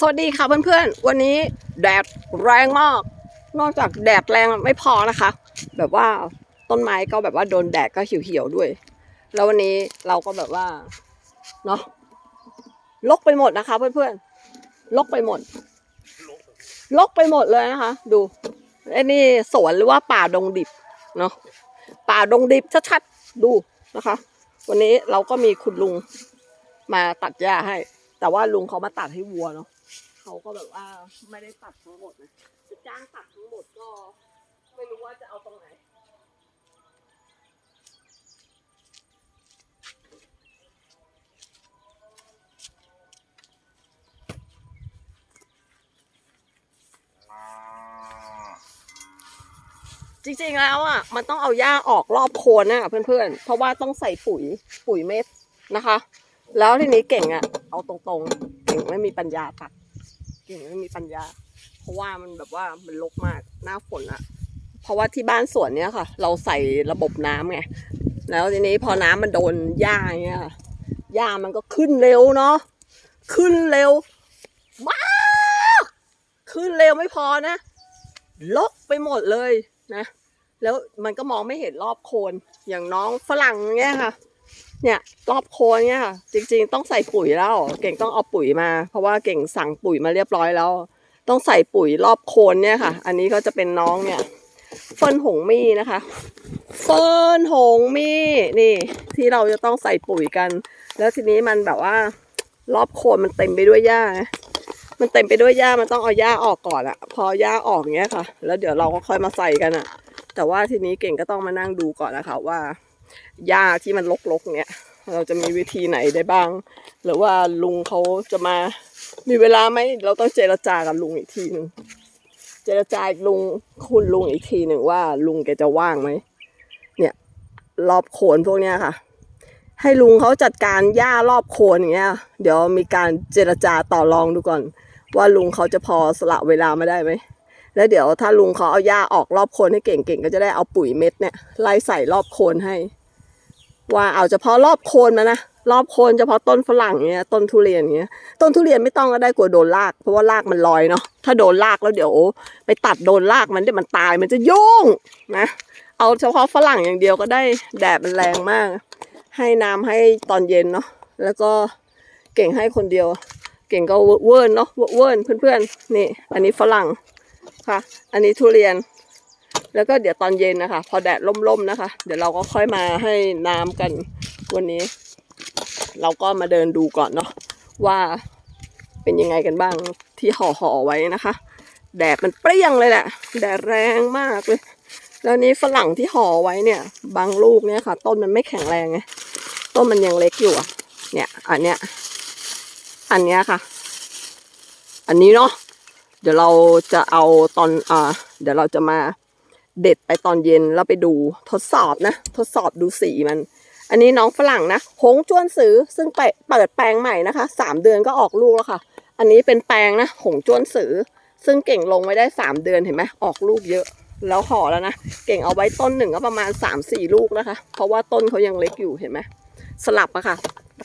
สวัสดีค่ะเพื่อนๆ วันนี้แดดแรงมาก นอกจากแดดแรงไม่พอนะคะ แบบว่าต้นไม้ก็แบบว่าโดนแดดก็เหี่ยวๆด้วย แล้ววันนี้เราก็แบบว่าเนาะลกไปหมดนะคะ เพื่อนๆลกไปหมด ลกไปหมดเลยนะคะ ดูไอ้นี่สวนหรือว่าป่าดงดิบเนาะป่าดงดิบชัดๆดูนะคะ วันนี้เราก็มีคุณลุงมาตัดหญ้าให้ แต่ว่าลุงเขามาตัดให้วัวเนาะ เขาก็แบบว่าไม่ได้ตัดทั้งหมดนะจะจ้างตัดทั้งหมดก็ไม่รู้ว่าจะเอาตรงไหนจริงๆแล้วอะมันต้องเอาหญ้าออกรอบโคนนะเพื่อนๆ เพราะว่าต้องใส่ปุ๋ยปุ๋ยเม็ดนะคะ แล้วทีนี้เก่งอะ เอาตรงๆ เก่งไม่มีปัญญาตัด เก่งไม่มีปัญญา เพราะว่ามันแบบว่ามันรกมากหน้าฝนอะเพราะว่าที่บ้านสวนเนี้ยค่ะ เราใส่ระบบน้ำไงแล้วทีนี้พอน้ำมันโดนหญ้าอย่าเงี้ยค่ะหญ้ามันก็ขึ้นเร็วเนาะขึ้นเร็วมากขึ้นเร็วไม่พอนะลกไปหมดเลยนะ แล้วมันก็มองไม่เห็นรอบโคนอย่างน้องฝรั่งเนี้ยค่ะ เนี่ยรอบโคนเนี่ยค่ะจริง ๆ ต้องใส่ปุ๋ยแล้ว เก่งต้องเอาปุ๋ยมา เพราะว่าเก่งสั่งปุ๋ยมาเรียบร้อยแล้ว ต้องใส่ปุ๋ยรอบโคนเนี่ยค่ะ อันนี้ก็จะเป็นน้องเนี่ยเฟิร์นหงมี่นะคะเฟิร์นหงมี่นี่ ที่เราจะต้องใส่ปุ๋ยกัน แล้วทีนี้มันแบบว่า รอบโคนมันเต็มไปด้วยหญ้ามันเต็มไปด้วยหญ้ามันต้องเอาหญ้าออกก่อนอะพอหญ้าออกเงี้ยค่ะ แล้วเดี๋ยวเราก็ค่อยมาใส่กันอะแต่ว่าทีนี้เก่งก็ต้องมานั่งดูก่อนนะคะว่า หญ้าที่มันรกๆเนี้ยเราจะมีวิธีไหนได้บ้าง หรือว่าลุงเขาจะมา มีเวลาไหมเราต้องเจรจากับลุงอีกทีหนึ่งเจรจากับลุงคุณลุงอีกทีหนึ่งว่าลุงแกจะว่างไหมเนี่ย รอบโคนพวกเนี้ยค่ะ ให้ลุงเขาจัดการหญ้ารอบโคนอย่างเงี้ย เดี๋ยวมีการเจรจาต่อรองดูก่อน ว่าลุงเขาจะพอสละเวลามาได้ไหม แล้วเดี๋ยวถ้าลุงเขาเอาหญ้าออกรอบโคนให้เก่งๆก็จะได้เอาปุ๋ยเม็ดเนี่ยไล่ใส่รอบโคนให้ ว่าเอาเฉพาะรอบโคนมานะรอบโคนเฉพาะต้นฝรั่งเงี้ยต้นทุเรียนเงี้ยต้นทุเรียนไม่ต้องก็ได้กลัวโดนราก เพราะว่ารากมันลอยเนาะถ้าโดนรากแล้วเดี๋ยว ไปตัดโดนรากมันเดี๋ยวมันตายมันจะยุ่งนะเอาเฉพาะฝรั่งอย่างเดียวก็ได้แดดมันแรงมาก ให้น้ำให้ตอนเย็นเนาะแล้วก็เก่งให้คนเดียว เก่งก็เวิร์นเนาะเวิร์นเพื่อนๆนี่ อันนี้ฝรั่ง ค่ะ อันนี้ทุเรียน แล้วก็เดี๋ยวตอนเย็นนะคะ พอแดดล่มๆนะคะ เดี๋ยวเราก็ค่อยมาให้น้ำกันวันนี้ เราก็มาเดินดูก่อนเนาะว่าเป็นยังไงกันบ้างที่ห่อห่อไว้นะคะ แดดมันเปรี้ยงเลยแหละ แดดแรงมากเลย แล้วนี้ฝรั่งที่ห่อไว้เนี่ย บางลูกเนี่ยค่ะ ต้นมันไม่แข็งแรงไงต้นมันยังเล็กอยู่อะเนี่ย อันเนี้ย อันเนี้ยค่ะ อันนี้เนาะ เดี๋ยวเราจะเอาตอนอ่าเดี๋ยวเราจะมาเด็ดไปตอนเย็นแล้วไปดูทดสอบนะ ทดสอบดูสีมัน อันนี้น้องฝรั่งนะหงจวนสือซึ่งไปเปิดแปลงใหม่นะคะสามเดือนก็ออกลูกแล้วค่ะ อันนี้เป็นแปลงนะหงจวนสือ ซึ่งเก่งลงไว้ได้สามเดือนเห็นไหมออกลูกเยอะแล้วห่อแล้วนะ เก่งเอาไว้ต้นหนึ่งก็ประมาณ3ามสี่ลูกนะคะ เพราะว่าต้นเขายังเล็กอยู่เห็นไหมสลับอะค่ะ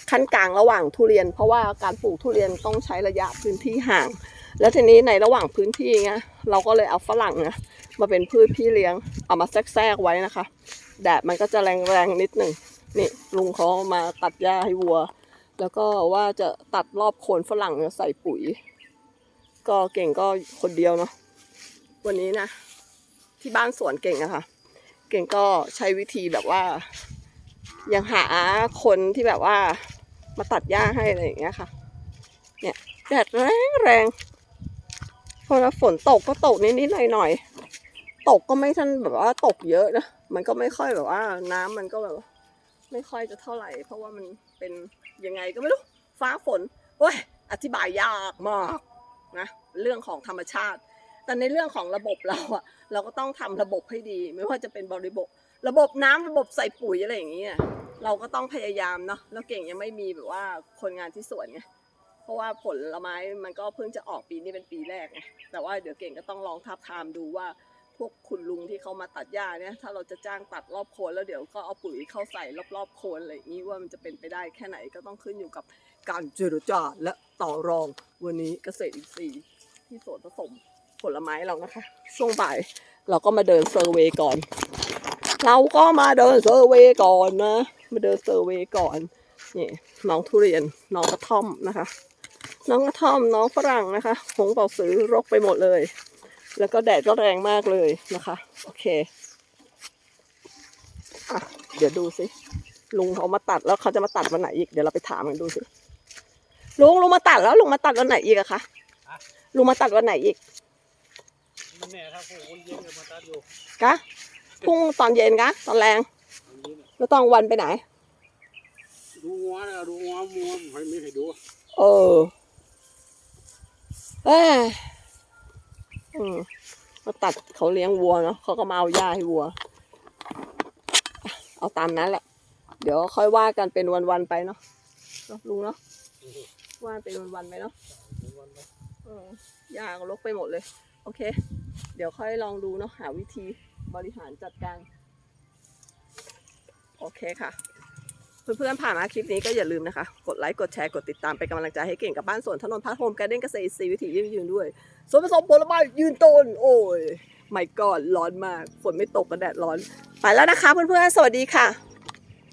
ขั้นกลางระหว่างทุเรียน เพราะว่าการปลูกทุเรียนต้องใช้ระยะพื้นที่ห่าง แล้วทีนี้ในระหว่างพื้นที่เงี้ยเราก็เลยเอาฝรั่งนะมาเป็นพืชพี่เลี้ยงเอามาแทรกไว้นะคะแดดมันก็จะแรงๆนิดหนึ่งนี่ลุงเขามาตัดหญ้าให้วัว แล้วก็ว่าจะตัดรอบโคนฝรั่งใส่ปุ๋ย ก็เก่งก็คนเดียวเนาะวันนี้นะ ที่บ้านสวนเก่งอะค่ะ เก่งก็ใช้วิธีแบบว่า ยังหาคนที่แบบว่ามาตัดหญ้าให้อะไรอย่างเงี้ยค่ะ เนี่ยแดดแรงแรง พอฝนตกก็ตกนิดๆหน่อยๆตกก็ไม่ทันแบบว่าตกเยอะนะมันก็ไม่ค่อยแบบว่า น้ำมันก็แบบไม่ค่อยจะเท่าไหร่ เพราะว่ามันเป็นยังไงก็ไม่รู้ฟ้าฝนเว้ยอธิบายยากมากนะเรื่องของธรรมชาติ แต่ในเรื่องของระบบเราอะเราก็ต้องทำระบบให้ดี ไม่ว่าจะเป็นบริบทระบบน้ำระบบใส่ปุ๋ยอะไรอย่างเงี้ยเราก็ต้องพยายามเนาะแล้วเก่งยังไม่มีแบบว่าคนงานที่สวนไง ราะว่าผลไม้มันก็เพิ่งจะออกปีนี้เป็นปีแรกไงแต่ว่าเดี๋ยวเก่งก็ต้องลองทับทามดูว่า พวกคุณลุงที่เขามาตัดหญ้าเนี่ยถ้าเราจะจ้างตัดรอบโคนแล้วเดี๋ยวก็เอาปุ๋ยเข้าใส่รอบๆโคนอะไรอย่างนี้ว่ามันจะเป็นไปได้แค่ไหนก็ต้องขึ้นอยู่กับการเจรจาและต่อรองวันนี้เกษตรอินทรีย์ที่สวนผสมผลไม้เรานะคะ ช่วงบ่ายเราก็มาเดินเซอร์เวยก่อน เราก็มาเดินเซอร์เวยก่อนนะ มาเดินเซอร์เวยก่อนนี่น้องทุเรียนน้องกระท่อมนะคะ น้องกระท่อมน้องฝรั่งนะคะหงเป่าซื้อรกไปหมดเลย แล้วก็แดดก็แรงมากเลยนะคะ โอเคอะเดี๋ยวดูสิลุงเขามาตัดแล้วเขาจะมาตัดวันไหนอีกเดี๋ยวเราไปถามกันดูสิลุงลุงมาตัดแล้วลุงมาตัดวันไหนอีกอะคะลุงมาตัดวันไหนอีกมันแน่ครับผมวนเย็นกับมาตัดอยู่กะพรุ่งตอนเย็นกะตอนแรงอันนี้เนี่ยแล้วตอนวันไปไหน ดูงัวนะดูงัวมัวให้ไม่ให้ดู เออ เออืมาตัดเขาเลี้ยงวัวเนาะเขาก็มาเอาหญ้าให้วัว เอาตามนั้นแหละ เดี๋ยวค่อยว่ากันเป็นวันๆไปเนาะเนาะลุงเนาะว่าเป็นวันๆไปเนาะหญ้าก็รกไปหมดเลย โอเค เดี๋ยวค่อยลองดูเนาะหาวิธีบริหารจัดการ โอเคค่ะ เพื่อนๆผ่านมาคลิปนี้ก็อย่าลืมนะคะ กดไลค์ กดแชร์ กดติดตามเป็นกำลังใจให้เก่งกับบ้านสวนถนนพัทโฮมการเด้นเกษตรซีวิถียืนยืนด้วยสวนผสมผลไม้ยืนต้น โอ้ยไม่ก่อนร้อนมาก ฝนไม่ตกก็แดดร้อน ไปแล้วนะคะเพื่อนๆ สวัสดีค่ะ